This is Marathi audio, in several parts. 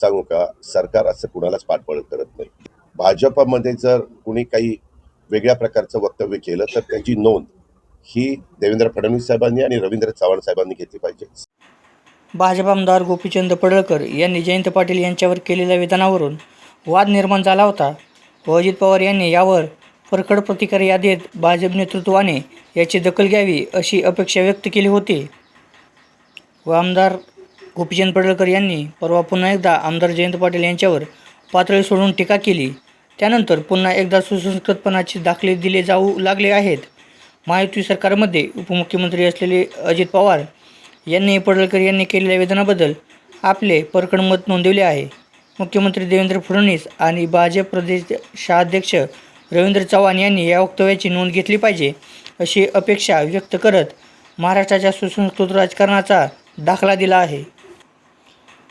सांगू का सरकार असं कुणालाच पाठबळ करत नाही. भाजपमध्ये जर कुणी काही वेगळ्या प्रकारचं वक्तव्य केलं तर त्याची नोंद ही देवेंद्र फडणवीस साहेबांनी आणि रवींद्र चव्हाण साहेबांनी घेतली पाहिजे. भाजप आमदार गोपीचंद पडळकर यांनी जयंत पाटील यांच्यावर केलेल्या विधानावरून वाद निर्माण झाला होता. व अजित पवार यांनी यावर परखड प्रतिक्रिया देत भाजप नेतृत्वाने याची दखल घ्यावी अशी अपेक्षा व्यक्त केली होती. व आमदार गोपीचंद पडळकर यांनी परवा पुन्हा एकदा आमदार जयंत पाटील यांच्यावर पातळी सोडून टीका केली. त्यानंतर पुन्हा एकदा सुसंस्कृतपणाचे दाखले दिले जाऊ लागले आहेत. महायुती सरकारमध्ये उपमुख्यमंत्री असलेले अजित पवार यांनी पडळकर यांनी केलेल्या वेदनाबद्दल आपले परखड मत नोंदवले आहे. मुख्यमंत्री देवेंद्र फडणवीस आणि भाजप प्रदेशाध्यक्ष रवींद्र चव्हाण यांनी या वक्तव्याची नोंद घेतली पाहिजे अशी अपेक्षा व्यक्त करत महाराष्ट्राच्या सुसंस्कृत राजकारणाचा दाखला दिला आहे.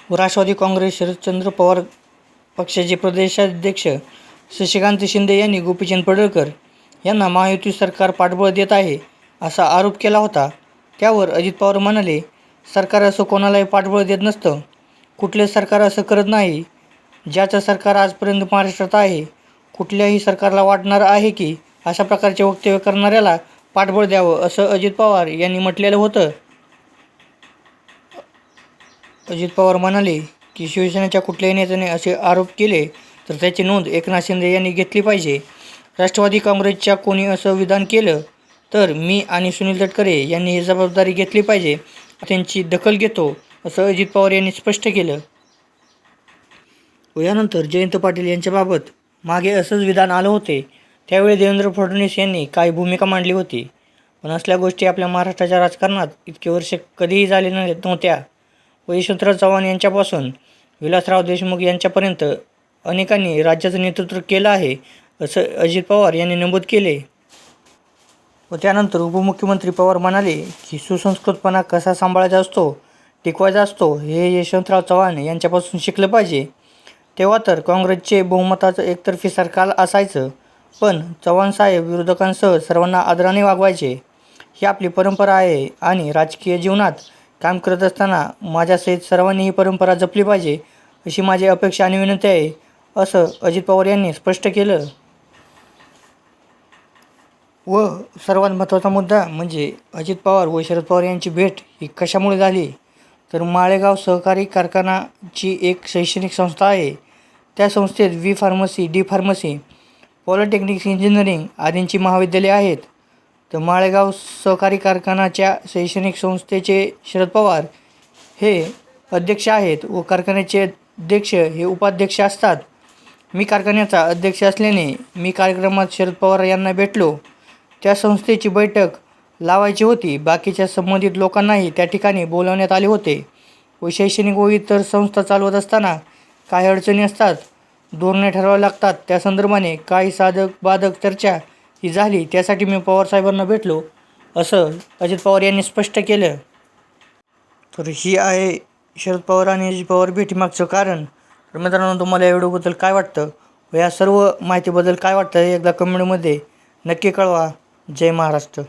राष्ट्रवादी काँग्रेस शरदचंद्र पवार पक्षाचे प्रदेशाध्यक्ष शशिकांत शिंदे यांनी गोपीचंद पडळकर यांना महायुती सरकार पाठबळ देत आहे असा आरोप केला होता. त्यावर अजित पवार म्हणाले सरकार असं कोणालाही पाठबळ देत नसतं. कुठले सरकार असं करत नाही. ज्याचं सरकार आजपर्यंत महाराष्ट्रात आहे कुठल्याही सरकारला वाटणार आहे की अशा प्रकारचे वक्तव्य करणाऱ्याला पाठबळ द्यावं असं अजित पवार यांनी म्हटलेलं होतं. अजित पवार म्हणाले की शिवसेनेच्या कुठल्याही नेत्याने असे आरोप केले तर त्याची नोंद एकनाथ शिंदे यांनी घेतली पाहिजे. राष्ट्रवादी काँग्रेसच्या कोणी असं विधान केलं तर मी आणि सुनील तटकरे यांनी ही जबाबदारी घेतली पाहिजे त्यांची दखल घेतो असं अजित पवार यांनी स्पष्ट केलं. व यानंतर जयंत पाटील यांच्याबाबत मागे असंच विधान आलं होते. त्यावेळी देवेंद्र फडणवीस यांनी काही भूमिका मांडली होती. पण असल्या गोष्टी आपल्या महाराष्ट्राच्या राजकारणात इतके वर्ष कधीही झाले नव्हत्या. व यशवंतराव चव्हाण यांच्यापासून विलासराव देशमुख यांच्यापर्यंत अनेकांनी राज्याचं नेतृत्व केलं आहे असं अजित पवार यांनी नमूद केले. व त्यानंतर उपमुख्यमंत्री पवार म्हणाले की सुसंस्कृतपणा कसा सांभाळायचा असतो टिकवायचा असतो हे यशवंतराव चव्हाण यांच्यापासून शिकलं पाहिजे. तेव्हा तर काँग्रेसचे बहुमताचं एकतर्फी सरकार असायचं पण चव्हाण साहेब विरोधकांसह सर्वांना आदराने वागवायचे. ही आपली परंपरा आहे आणि राजकीय जीवनात काम करत असताना माझ्यासहित सर्वांनी ही परंपरा जपली पाहिजे अशी माझी अपेक्षा आणि विनंती आहे असं अजित पवार यांनी स्पष्ट केलं. व सर्वात महत्त्वाचा मुद्दा म्हणजे अजित पवार व शरद पवार यांची भेट ही कशामुळे झाली? तर माळेगाव सहकारी कारखानाची एक शैक्षणिक संस्था आहे. त्या संस्थेत B pharmacy D pharmacy polytechnics engineering आदींची महाविद्यालये आहेत. तर माळेगाव सहकारी कारखानाच्या शैक्षणिक संस्थेचे शरद पवार हे अध्यक्ष आहेत व कारखान्याचे अध्यक्ष हे उपाध्यक्ष असतात. मी कारखान्याचा अध्यक्ष असल्याने मी कार्यक्रमात शरद पवार यांना भेटलो. त्या संस्थेची बैठक लावायची होती. बाकीच्या संबंधित लोकांनाही त्या ठिकाणी बोलावण्यात आले होते व शैक्षणिक व इतर संस्था चालवत असताना काही अडचणी असतात धोरणे ठरवावे लागतात. त्या संदर्भाने काही साधक बाधक चर्चा ही झाली त्यासाठी मी पवारसाहेबांना भेटलो असं अजित पवार यांनी स्पष्ट केलं. तर ही आहे शरद पवार आणि अजित पवार भेटीमागचं कारण. तर मित्रांनो तुम्हाला या व्हिडिओबद्दल काय वाटतं? व या सर्व माहितीबद्दल काय वाटतं हे एकदा कमेंटमध्ये नक्की कळवा. जय महाराष्ट्र.